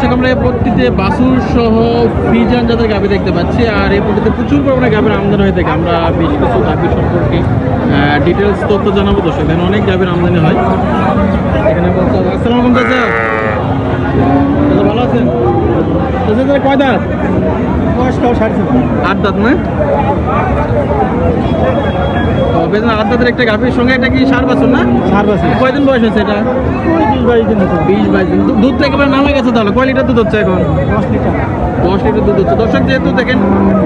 দর্শক আমরা এই পট্টিতে বাসুর সহ ফ্রিজান জাতের গাভি দেখতে পাচ্ছি আর এই পট্টিতে প্রচুর পরিমাণে গাভীর আমদানি হয়ে থাকে। আমরা বেশ কিছু গাভি সম্পর্কে ডিটেলস তথ্য জানাব দর্শক। এখানে অনেক গাভীর আমদানি হয়। এখানে বলতে হবে আলাইকুম চাচা। ভালো আছেন? চাচা কয় দাঁত? বয়সটাও সাড়ে আট দাঁত না? ও বেশ একটা গাভীর সঙ্গে এটা কি সার বাছুর না? সার বছর। কয়দিন বয়স হয়েছে এটা? বিশ বাইশ দিন বিশ বাইশ দিন। দু- দুধ থেকে একেবারে নামে গেছে তাহলে। কয় লিটার দুধ হচ্ছে এখন? দশ লিটার। দশ লিটার দুধ হচ্ছে। দর্শক যেহেতু দেখেন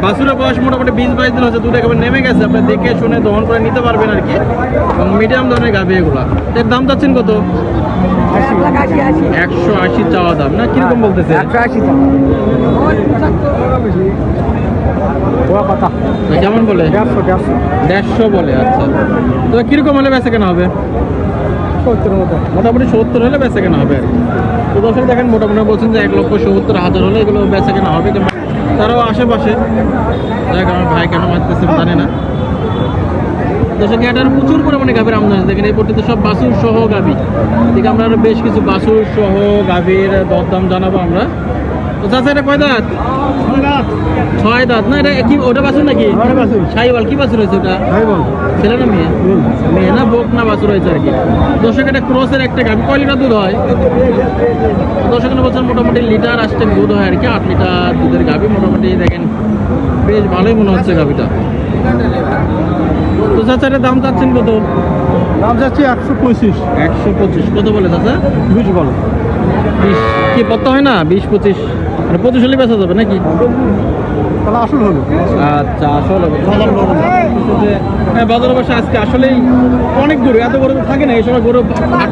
বাছুরের বয়স মোটামুটি বিশ বাইশ দিন হচ্ছে দুধ একেবারে নেমে গেছে আপনি দেখে শুনে দহন করে নিতে পারবেন আর কি। এবং মিডিয়াম ধরনের গাভী এগুলা। এর দাম চাচ্ছেন কত? একশো আশি চাওয়া দাম, না? কীরকম বলতেছে? একশো আশি কেমন বলে? দেড়শো বলে আচ্ছা। তো কীরকম হলে বেচা কেনা হবে? সত্তর মতো মোটামুটি সত্তর হলে বেচা কেনা হবে। তো দর্শক দেখেন, মোটামুটি বলছেন যে এক লক্ষ সত্তর হাজার হলে এগুলো বেচা কেনা হবে। তারাও আশেপাশে। দেখ আমার ভাই কেন মারতেছে, জানি না। দর্শক এটার প্রচুর পরিমাণে গাভীর আমদানি। দেখেন এই পট্টিতে সব বাসুর সহ গাভী। ঠিক আমরা আরও বেশ কিছু বাসুর সহ গাভীর দরদাম জানাব আমরা। তো চাচা এটা কয় দাঁত? ছয় দাঁত। না এটা কি ওটা বাছুর নাকি। সাইওয়াল। কি হয়েছে ওটা? ছেলে না মেয়ে? মেয়ে না বোক না বাছুর হয়েছে আর কি। দর্শক এটা ক্রসের একটা গাভি। কয় লিটার দুধ হয়? দর্শক বলছেন মোটামুটি লিটার আসতে দুধ হয় আর কি আট লিটার দুধের গাভি। মোটামুটি দেখেন বেশ ভালোই মনে হচ্ছে গাভিটা। তো চাচা এটার দাম চাচ্ছেন কত? দাম যাচ্ছে একশো পঁচিশ। একশো পঁচিশ। কত বলে চাচা? বিশ বলো। বিশ। কি পত্তা হয় না? বিশ পঁচিশ। মানে পঁচিশ হলে বেচা যাবে নাকি? তাহলে আসল হলো। আচ্ছা আসলে হ্যাঁ বাজার অবশ্য আজকে আসলেই অনেক গরু। এত গরু থাকে না এই সময় গরু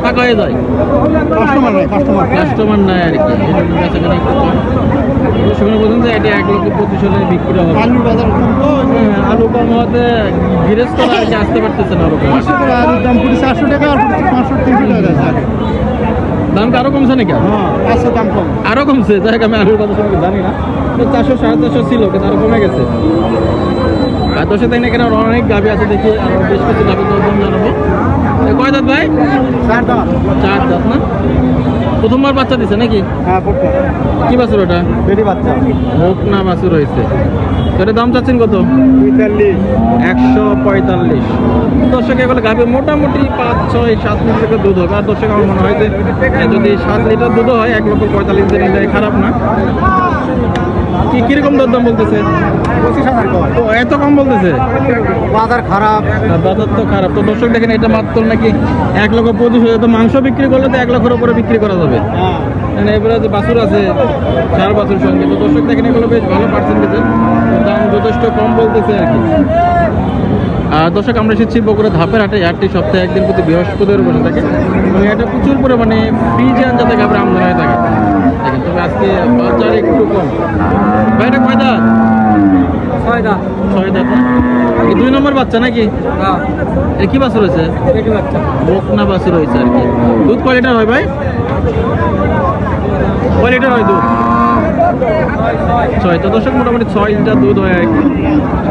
ফাঁকা হয়ে যায়। কাস্টমার নাই কাস্টমার কাস্টমার নাই আর কি বলছেন যে এটা এক লক্ষ পঁচিশ হলে বিক্রি হবে। আলুর বাজার হ্যাঁ, আলু কম হতে গৃহস্থরা আর কি আসতে পারতেছে না ওরকম পাঁচশো টাকা আলুর দাম পুরি চারশো টাকা আর পাঁচশো তিনশো টাকা দামটা আরও কমছে নাকি? হ্যাঁ পাঁচশো দাম কম। আরও কমছে? যাই আমি আলুর কথা শুনে জানি না। চারশো সাড়ে চারশো ছিল কিন্তু আরও কমে গেছে। আর দশে তাই না অনেক গাভি আছে দেখি আরও বেশ কিছু গাভি দরদাম জানাব কয় দাঁত ভাই? চার দাম চার দাঁত না? প্রথমবার বাচ্চা দিছে নাকি? হ্যাঁ কি বাছুর ওটা? বেটি বাচ্চা। না বাছুর হয়েছে সেটা দাম চাচ্ছেন কত? পঁয়তাল্লিশ একশো পঁয়তাল্লিশ। দর্শক এগুলো গাভী মোটামুটি পাঁচ ছয় সাত লিটার করে দুধ হবে। আর দর্শক আমার মনে হয় যে যদি সাত লিটার দুধ হয় এক লক্ষ পঁয়তাল্লিশ দিন খারাপ না। কি কীরকম দরদাম বলতেছে? পঁচিশ হাজার তো এত কম বলতেছে? বাজার খারাপ। বাজার তো খারাপ। তো দর্শক দেখেন এটা মাত্র নাকি এক লক্ষ পঁচিশ হাজার। তো মাংস বিক্রি করলে তো এক লক্ষের উপরে বিক্রি করা যাবে। হ্যাঁ। মানে এবারে যে বাছুর আছে চার বাছুর সঙ্গে। তো দর্শক দেখেন এগুলো বেশ ভালো পার্সেন্টেজের দাম যথেষ্ট কম বলতেছে আর কি। দর্শক আমরা এসেছি বগুড়া ধাপের হাটে। হাটটি সপ্তাহে একদিন প্রতি বৃহস্পতিবার বসে থাকে। এবং এটা প্রচুর পরিমাণে ফ্রিজিয়ান যাতে গাভীর আমদানি হয়ে থাকে। দেখেন তবে আজকে বাজার একটু কম। ভাই এটা কয় দাঁত? ছয় ছয় দাঁত দুই নম্বর বাচ্চা নাকি? এ কি বাছুর হয়েছে? বেরি বাচ্চা। বকনা বাছুর হয়েছে আর কি। দুধ কয় লিটার হয় ভাই? কয় লিটার হয় দুধ? ছয়। তো দর্শক মোটামুটি ছয় লিটার দুধ হয় আর কি।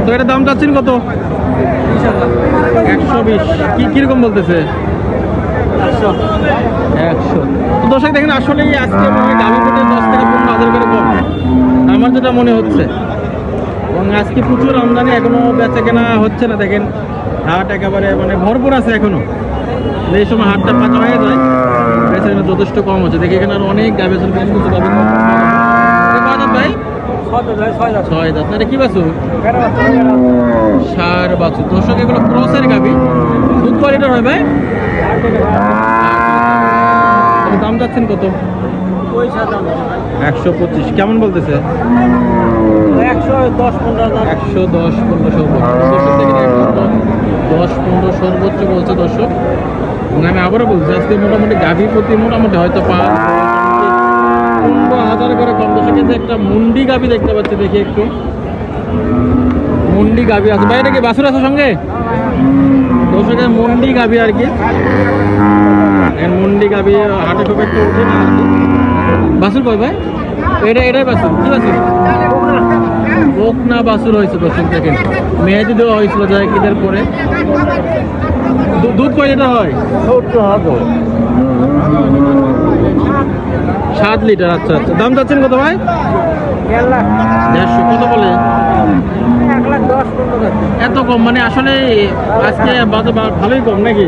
তো এটার দাম চাচ্ছেন কত? একশো বিশ। কি কীরকম বলতেছে? একশো। তো দর্শক দেখেন আসলে আজকে মনে গাভী দশ থেকে পনেরো হাজার করে কম। আমার যেটা মনে হচ্ছে। এবং আজকে প্রচুর আমদানি এখনও বেচা কেনা হচ্ছে না। দেখেন হাট একেবারে মানে ভরপুর আছে এখনও। এই সময় হাটটা ফাঁকা হয়ে যায়। বেচা কেনা যথেষ্ট কম হচ্ছে। দেখি এখানে আর অনেক আছে। কিছু দাঁত ভাই ছয় দাঁত এটা কি বাছুর? সার বাছুর। দর্শক, এগুলো ক্রসের গাভী। দুধ কয় হয় ভাই। দাম যাচ্ছেন কত? একশো পঁচিশ। কেমন বলতেছে? একশো দশ পনেরো একশো দশ। পনেরো দশ পনেরো সর্বোচ্চ বলছে দর্শক। আমি আবারও বলছি, আজকে মোটামুটি গাভী প্রতি মোটামুটি হয়তো পাঁচ পনেরো হাজার করে কম দর্শক কিন্তু একটা মুন্ডি গাভী দেখতে পাচ্ছি, দেখি একটু। মুন্ডি গাভী আছে। ভাই, এটা কি বাছুর আছে সঙ্গে? দর্শকের মুন্ডি গাভী আর কি। মুন্ডি গাভী হাটে খুব একটা ওঠে না আর কি। বাছুর কই ভাই? এটা এটাই বাছুর কি বাছুর বকনা বাছুর হয়েছে দর্শক দেখেন মেহেদি দেওয়া হয়েছিল জায়গিদের পরে। দুধ কয় লিটার হয়? সাত লিটার আচ্ছা আচ্ছা। দাম চাচ্ছেন কত ভাই? কত বলে? এত কম মানে আসলে আজকে বাজার ভালোই কম নাকি?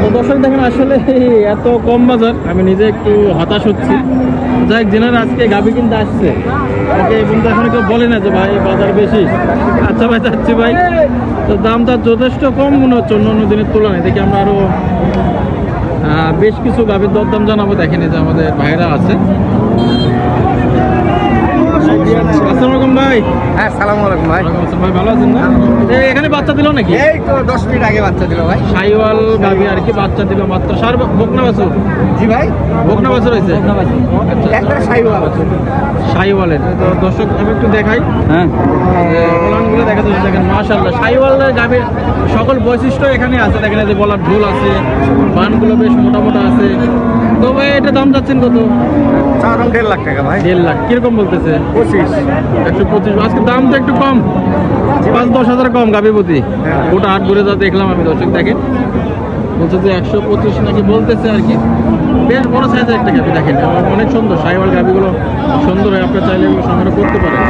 তো দর্শক দেখেন আসলে এত কম বাজার আমি নিজে একটু হতাশ হচ্ছি। যাই জেনার আজকে গাবি কিনতে আসছে। ওকে কিন্তু এখন কেউ বলে না যে ভাই বাজার বেশি। আচ্ছা ভাই যাচ্ছি ভাই। তো দামটা যথেষ্ট কম মনে হচ্ছে অন্য অন্য দিনের তুলনায়। দেখি আমরা আরও আহ, বেশ কিছু গাভীর দরদাম জানাব দেখেনি যে আমাদের ভাইরা আছে। আলাইকুম ভাই? হ্যাঁ সালাম আলাইকুম ভাই। ভাই ভালো আছেন না? এখানে বাচ্চা দিল নাকি? এই তো দশ মিনিট আগে বাচ্চা দিল ভাই। সাইওয়াল গাভি আর কি বাচ্চা দিল মাত্র। সার বকনা বাছুর? জি ভাই। বকনা বাছুর হয়েছে? আচ্ছা সাইওয়াল। সাইওয়ালের। তো দর্শক আমি একটু দেখাই। হ্যাঁ। ফলানগুলো দেখা যাচ্ছে দেখেন মাশাল্লাহ সাইওয়ালের গাভির সকল বৈশিষ্ট্য এখানে আছে। দেখেন যে বলার ঢোল আছে বানগুলো বেশ মোটা মোটা আছে। দাম যাচ্ছেন কত? দাম দেড় লাখ টাকা ভাই। দেড় লাখ কীরকম বলতেছে? পঁচিশ। একশো পঁচিশ আজকে দাম তো একটু কম। পাঁচ দশ হাজার কম হ্যাঁ। ঘুরে যা দেখলাম আমি দর্শক দেখেন। বলছে যে একশো পঁচিশ নাকি বলতেছে আর কি। বেশ বড় সাইজের একটা গাভি দেখেন। অনেক সুন্দর সাইওয়াল গাভিগুলো সুন্দর হয় আপনার চাইলে সংগ্রহ করতে পারেন।